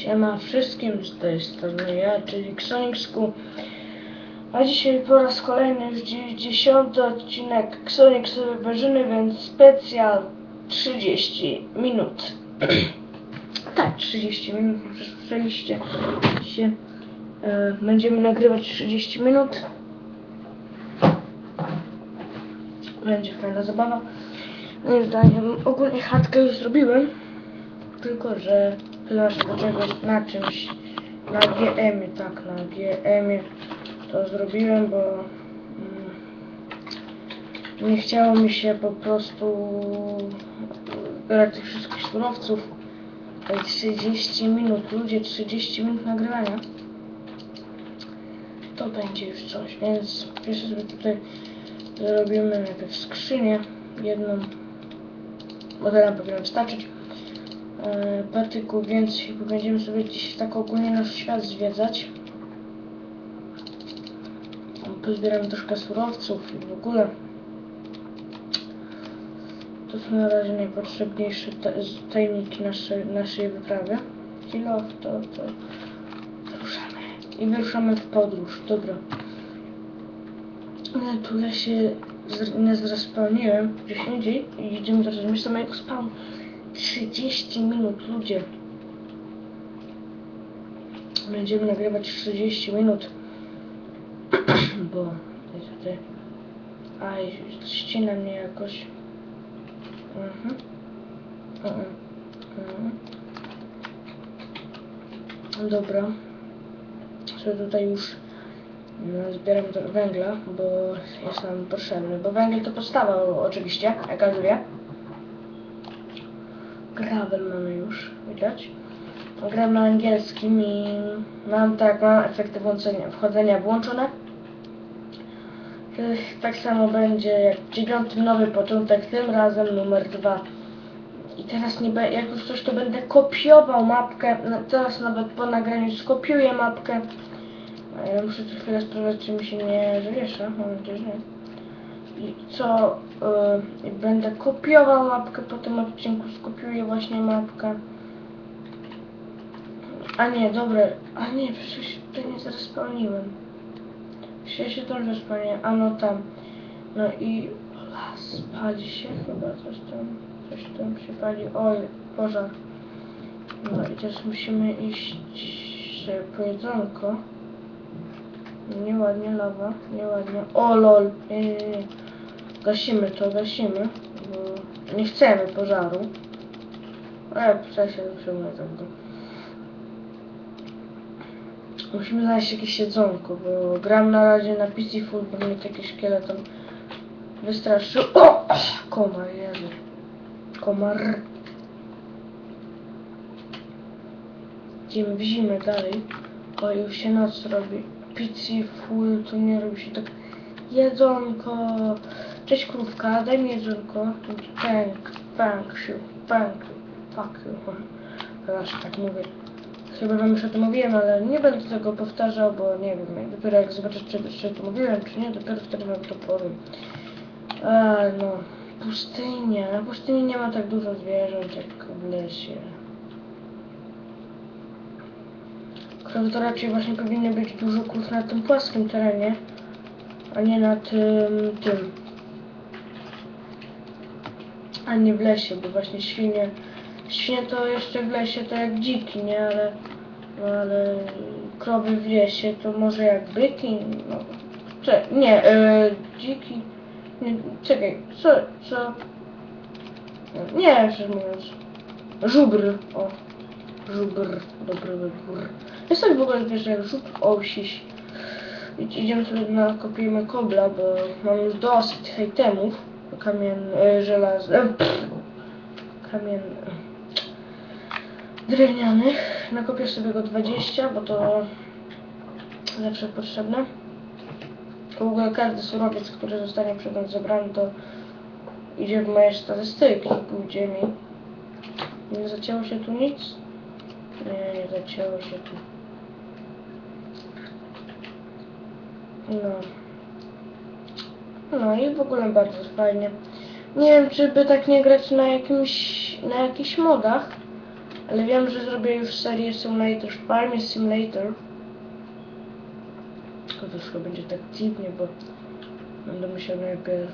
Siema wszystkim z tej strony ja, czyli Xonixku. A dzisiaj po raz kolejny już dzie- dziesiąty odcinek Xonix Wyżyny, więc specjal 30 minut. tak, 30 minut, może słyszeliście. E, będziemy nagrywać 30 minut. Będzie fajna zabawa. Moim zdaniem ogólnie chatkę już zrobiłem. Tylko, że do czegoś na czymś, na GM-ie, tak, na GM-ie to zrobiłem, bo mm, nie chciało mi się po prostu zbierać tych wszystkich surowców. Ej, 30 minut, ludzie, 30 minut nagrywania. To będzie już coś, więc jeszcze sobie tutaj zrobimy najpierw skrzynię, jedną, bo teraz powinno wystarczyć patyku, więc będziemy sobie dziś tak ogólnie nasz świat zwiedzać. Pozbieramy troszkę surowców i w ogóle. To są na razie najpotrzebniejsze tajniki naszej, naszej wyprawy. Kilo to, to ruszamy. I wyruszamy w podróż. Dobra. Ja tu ja się nie zrespawniłem gdzieś indziej i idziemy teraz do samego spawn. 30 minut, ludzie. Będziemy nagrywać 30 minut. Bo niestety. Aj, ścina mnie jakoś. Mhm. Mhm. Dobra. Sobie tutaj już no, zbieram węgla, bo jest nam potrzebny. Bo węgiel to podstawa oczywiście, jak każdy wie. Mamy już, widać. Gram na angielskim i mam tak, mam efekty włączenia, wchodzenia włączone. Tak samo będzie jak w dziewiątym nowy początek, tym razem numer dwa. I teraz nie jak już coś to będę kopiował mapkę, no, teraz nawet po nagraniu skopiuję mapkę. A Ja muszę co chwilę sprawdzać, czy mi się nie zawiesza, mam nadzieję, że nie. Co, y, będę kopiował mapkę po tym odcinku, skopiuję właśnie mapkę. A nie, dobra, a nie, przecież tutaj nie zrespełniłem. Przecież się tam zrespełniłem, a no tam. No i las, pali się chyba, coś tam, coś tam się pali, oj, pożar. No i teraz musimy iść po jedzonko. Nieładnie lawa, nieładnie. O lol, nie, nie, nie. Gasimy to, gasimy, bo nie chcemy pożaru. Ale w sensie zatrzymaj tego. Musimy znaleźć jakieś jedzonko, bo gram na razie na PC Full, bo mnie taki szkieleton wystraszył. O! Komar, Jezu. Komar. Idziemy w zimę dalej. O, już się noc robi. PC Full, to nie robi się tak. Jedzonko. Cześć krówka, daj mi jedzonko. You, thank you, fuck you. Zawsze tak mówię. Chyba wam już o tym mówiłem, ale nie będę tego powtarzał, bo nie wiem, dopiero jak zobaczę, czy, czy to mówiłem, czy nie, dopiero wtedy wam to powiem. A, no, pustynia. Na pustyni nie ma tak dużo zwierząt jak w lesie. Krowy to raczej właśnie powinny być dużo krów na tym płaskim terenie, a nie na tym, tym. A nie w lesie, bo właśnie świnie, świnie to jeszcze w lesie to jak dziki, nie, ale, ale krowy w lesie to może jak byki, no, nie, e, dziki, nie, czekaj, co, co, nie, szczerze mówiąc, żubr, o, żubr, dobry wybór. Jest tak w ogóle wiesz, jak żubr, o, siś. Idź- Idziemy sobie na kopiemy kobla, bo mam już dosyć tych itemów, kamien, e, żelaz, e, pff, kamien, drewnianych. Nakopię sobie go 20, bo to zawsze potrzebne. W ogóle każdy surowiec, który zostanie przed nas zebrany, to idzie w moje statystyki, pójdzie mi. Nie zacięło się tu nic? Nie, nie zacięło się tu. No. No i w ogóle bardzo fajnie. Nie wiem, czy by tak nie grać na jakimś, na jakichś modach, Ale wiem, że zrobię już serię Simulator, Farming Simulator. Tylko to wszystko będzie tak dziwnie, bo będę musiał najpierw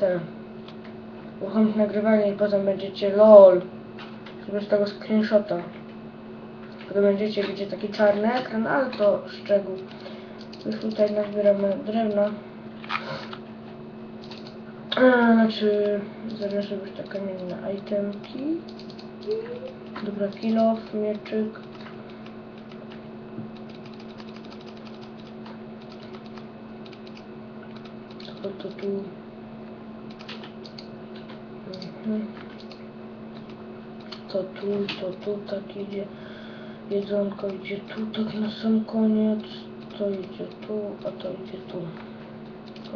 te uruchomić nagrywanie i potem będziecie LOL. Zrobię z tego screenshota. Potem będziecie widzieć taki czarny ekran, ale to szczegół. Tutaj nazbieramy drewna. A, Znaczy, zamiast robić te kamienne itemki. Dobra, kilof, mieczyk. To, to tu. Mhm. To tu, to tu tak idzie. Jedzonko idzie tu, tak na sam koniec. To idzie tu, a to idzie tu.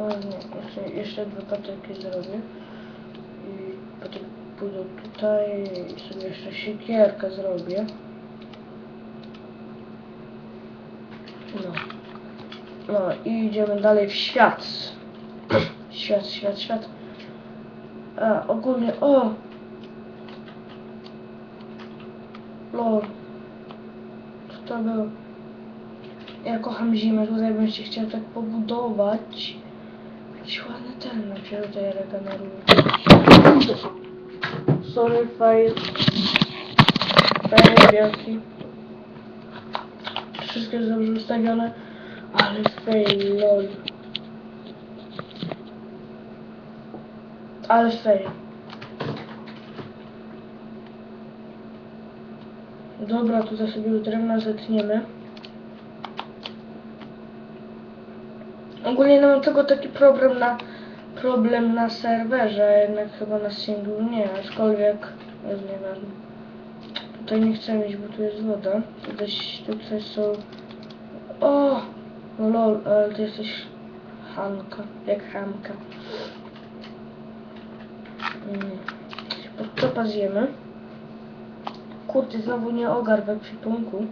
O nie, jeszcze, jeszcze dwa patyki zrobię. I potem pójdę tutaj i sobie jeszcze siekierkę zrobię. No. No i idziemy dalej w świat. Świat, świat, świat. A, ogólnie, o! Lol. Co to było? Ja kocham zimę, tutaj bym się chciał tak pobudować. Jakiś ładny ten, jak się tutaj regeneruje. Sorry, fail. Fail wielki. Wszystko jest dobrze ustawione, ale fail, lol. Ale fail. Dobra, tutaj sobie już drewna zetniemy. Ogólnie no, mam tylko taki problem na problem na serwerze, jednak chyba na singlu nie, aczkolwiek jest nieważne. Tutaj nie chcę mieć, bo tu jest woda. Tutaj, tutaj są... O! Lol, ale ty jesteś Hanka, jak Hanka. Mm. Pod topa zjemy. Kurde, znowu nie ogar we przypunku.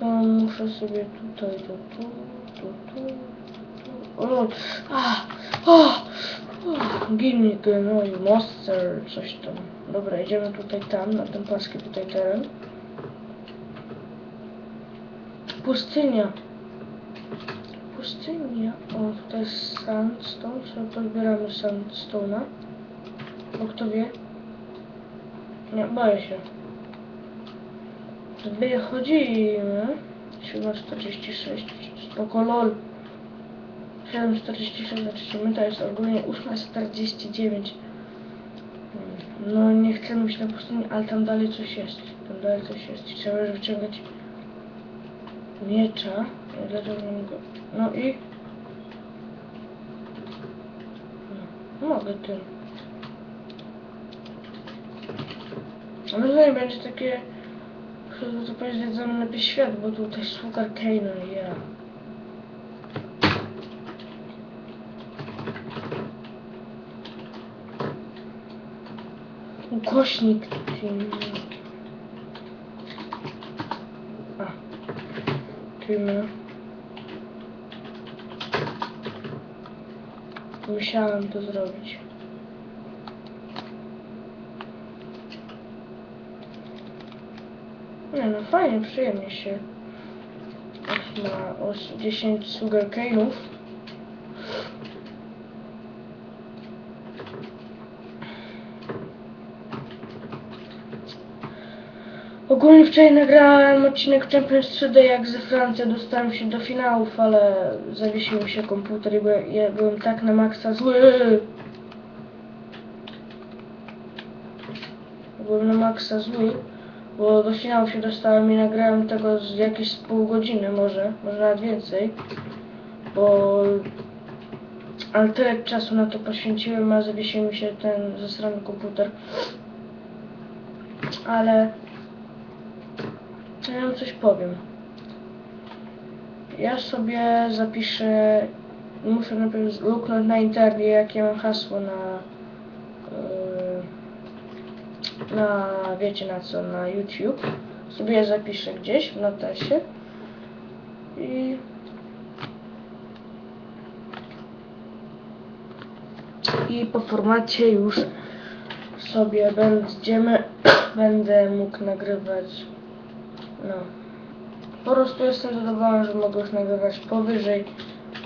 To muszę sobie tutaj, tu, tu, tu, tu. O, no i monster, coś tam. Dobra, idziemy tutaj tam, na ten płaski tutaj teren. Pustynia. Pustynia. O, tutaj jest sandstone, sobie pozbieramy sandstone'a. Bo kto wie? Nie, boję się. Wychodzimy. 7.46. Spoko lol. 7.46 zaczniemy. To jest ogólnie 8.49. No nie chcemy być na pustyni, ale tam dalej coś jest. Tam dalej coś jest. Trzeba już wyciągać miecza. Mogę? No i... No, mogę tym. A może nie będzie takie... Chyba to powiedzieć, zwiedzamy lepiej świat, bo tutaj Sugar Cane, ja. Ukośnik tym. A. Musiałem to zrobić. Nie no, fajnie, przyjemnie się. Ma os 10 sugarcane'ów. Ogólnie wczoraj nagrałem odcinek Champions 3D jak ze Francji dostałem się do finałów, ale zawiesił mi się komputer i byłem, ja byłem tak na maksa zły. Byłem na maksa zły, bo do finału się dostałem i nagrałem tego z jakieś pół godziny może, może nawet więcej, bo ale tyle czasu na to poświęciłem, a zawiesił mi się ten zasrany komputer. Ale ja coś powiem. Ja sobie zapiszę, muszę najpierw luknąć na internie, jakie mam hasło na, yy, na, wiecie na co, na YouTube. Sobie je zapiszę gdzieś w notesie i i po formacie już sobie będziemy, będę mógł nagrywać, no. Po prostu jestem zadowolony, że mogę już nagrywać powyżej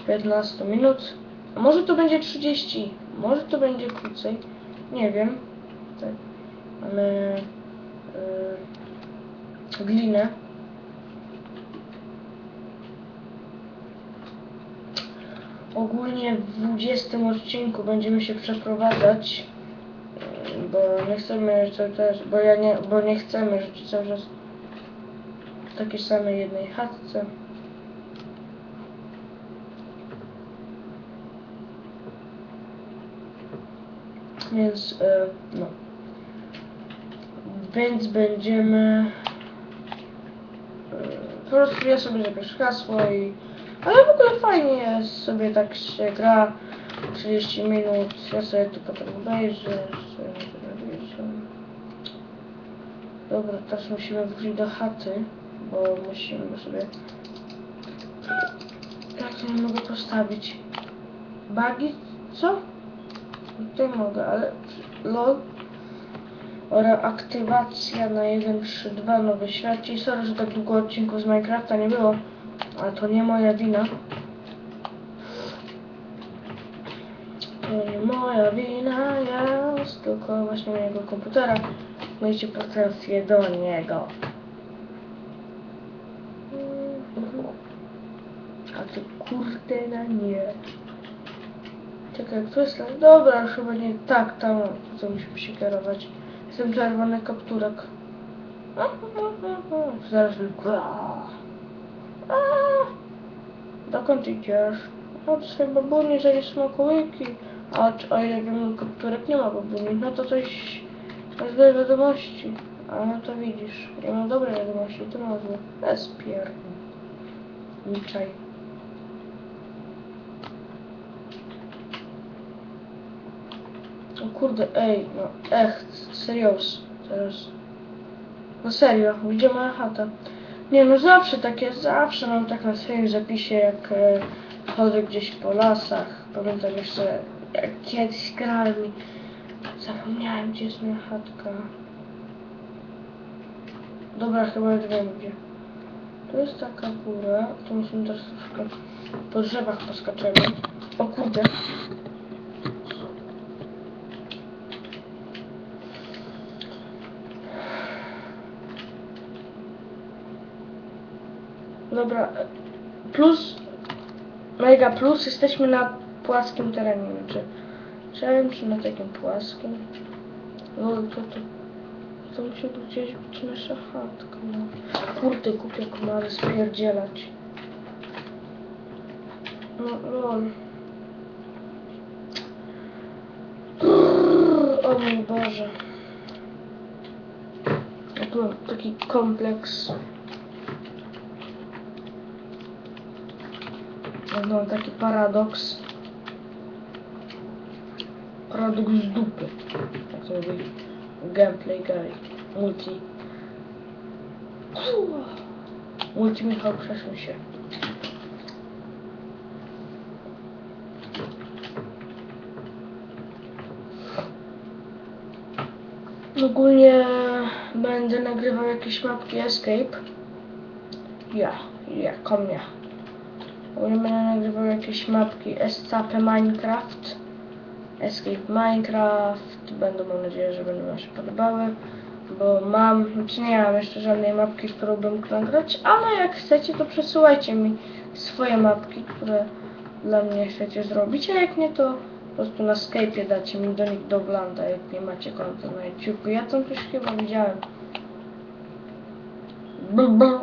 15 minut. A może to będzie 30, może to będzie krócej, nie wiem. Tak. Mamy yy, glinę. Ogólnie w 20 odcinku będziemy się przeprowadzać, yy, bo nie chcemy czas, bo ja nie, bo nie chcemy żyć cały czas takiej samej jednej chatce. Więc e, no. Więc będziemy e, po prostu ja sobie zapiszę hasło i ale w ogóle fajnie jest sobie tak się gra 30 minut, ja sobie to potem obejrzę, sobie to obejrzę. Dobra, teraz musimy wrócić do chaty, bo musimy sobie jak to nie mogę postawić? Bagi? Co? Tutaj mogę, ale lol. Reaktywacja na 1.3.2 nowy świat. I sorry, że tak długo odcinków z Minecrafta nie było, ale to nie moja wina. To nie moja wina jest, tylko właśnie mojego komputera. No i się do niego. A ty kurde na nie. Czekaj, kto jest tam? Dobra, już chyba nie tak, tam co musimy się kierować. Jestem czerwony kapturek. Zaraz. A, Dokąd idziesz? A do swojej babuni, że jest smakołyki. A, a ja wiem, kapturek nie ma babuni. No to coś... To złe wiadomości. A no to widzisz. Ja mam dobre wiadomości, ty masz złe. Bez pierdół. Niczaj. O kurde, ej, no echt, serios, teraz. No serio, gdzie moja chata? Nie no zawsze tak jest, zawsze mam tak na swoim zapisie, jak e, chodzę gdzieś po lasach. Pamiętam jeszcze, jak kiedyś grałem i zapomniałem, gdzie jest moja chatka. Dobra, chyba już wiem gdzie. To jest taka góra, to musimy teraz troszkę po drzewach poskaczemy. O kurde. Dobra, plus, mega plus, jesteśmy na płaskim terenie, czy, czy ja wiem, czy na takim płaskim. No to, to, to musi tu gdzieś być nasza chatka, no. Kurde, kupię komary spierdzielać. No, lol. O mój Boże. Mam taki kompleks. No, taki paradoks. Paradoks dupy. Jak to mówi gameplay guy. Multi. Multi Michał przeszły się. Ogólnie będę nagrywał jakieś mapki Escape. Ja, ja, komia. Ogólnie będę nagrywał jakieś mapki SCP Minecraft. Escape Minecraft. Będą, mam nadzieję, że będą się podobały. Bo mam, znaczy nie mam jeszcze żadnej mapki, którą bym nagrać, ale jak chcecie, to przesyłajcie mi swoje mapki, które dla mnie chcecie zrobić, a jak nie, to po prostu na Skype'ie dacie mi do nich do jak nie macie konta na YouTube. Ja tam coś chyba widziałem. Blu, blu.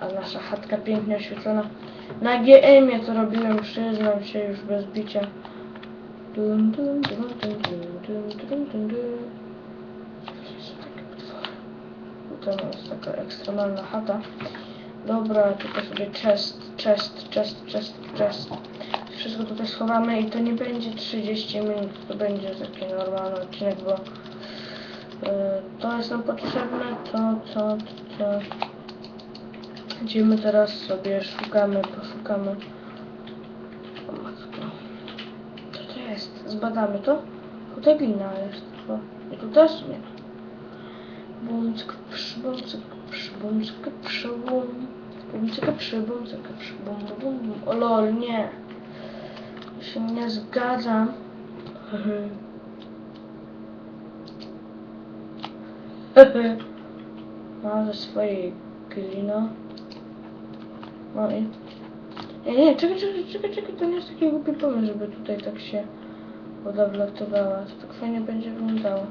A nasza chatka pięknie oświetlona. Na GM-ie to robiłem, przyznam się już bez bicia. Dun, dun, dun, dun, dun, dun, dun, dun. To jest taka ekstremalna chata. Dobra, tylko sobie chest, chest, chest, chest, chest. Wszystko tutaj schowamy i to nie będzie 30 minut, to będzie taki normalny odcinek, bo yy, to jest nam potrzebne, to, to, to. to. Idziemy teraz sobie, szukamy, poszukamy. O matko. Co to jest? Zbadamy to? Tutaj glina jest chyba. tu też nie. Bumcyk, psz, bumcyk, psz, bumcyk, psz, bum. Bumcyk, psz, bumcyk, psz, bum, bum. O lol, nie. Ja się nie zgadzam. Ma ze swojej glino. No i... Nie, czekaj, czekaj, czekaj, czekaj, to nie jest taki głupi pomysł, żeby tutaj tak się woda wlatowała. To tak fajnie będzie wyglądało.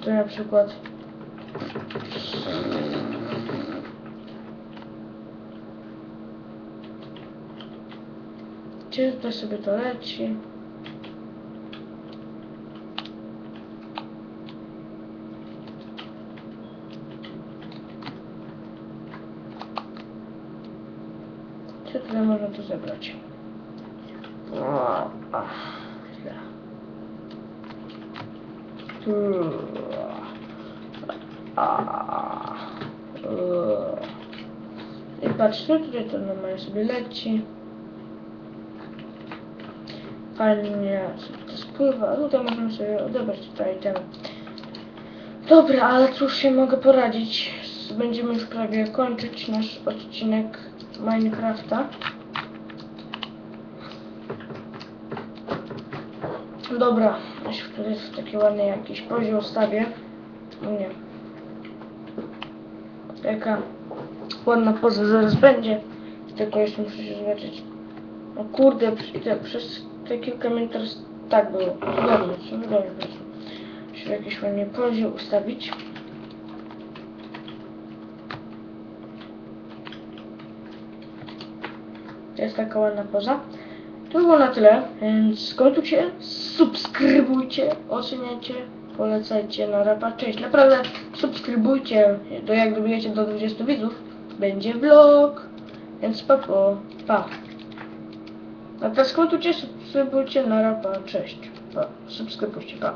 Tu na przykład... Gdzie tutaj sobie to leci? Gdzie tutaj można to zebrać? O, ach. Tu. A. I patrzcie, tutaj to normalnie sobie leci. Fajnie sobie to spływa. A tutaj możemy sobie odebrać te itemy. Dobra, ale cóż się mogę poradzić. Będziemy już prawie kończyć nasz odcinek Minecrafta. Dobra, jeśli tutaj jest taki ładny jakiś poziom ustawię. Nie. Taka ładna poza zaraz będzie. Tylko jeszcze muszę się zobaczyć. No kurde, te, przez te kilka minut teraz tak było. Cudownie, cudownie będzie. Muszę jakiś ładnie poziom ustawić. To jest taka ładna poza. To było na tyle, więc komentujcie, subskrybujcie, oceniajcie, polecajcie na rapa. Cześć, naprawdę subskrybujcie, do jak dobijecie do 20 widzów, będzie vlog, więc pa, po, pa. A teraz komentujcie, subskrybujcie na rapa, cześć, pa, subskrybujcie, pa.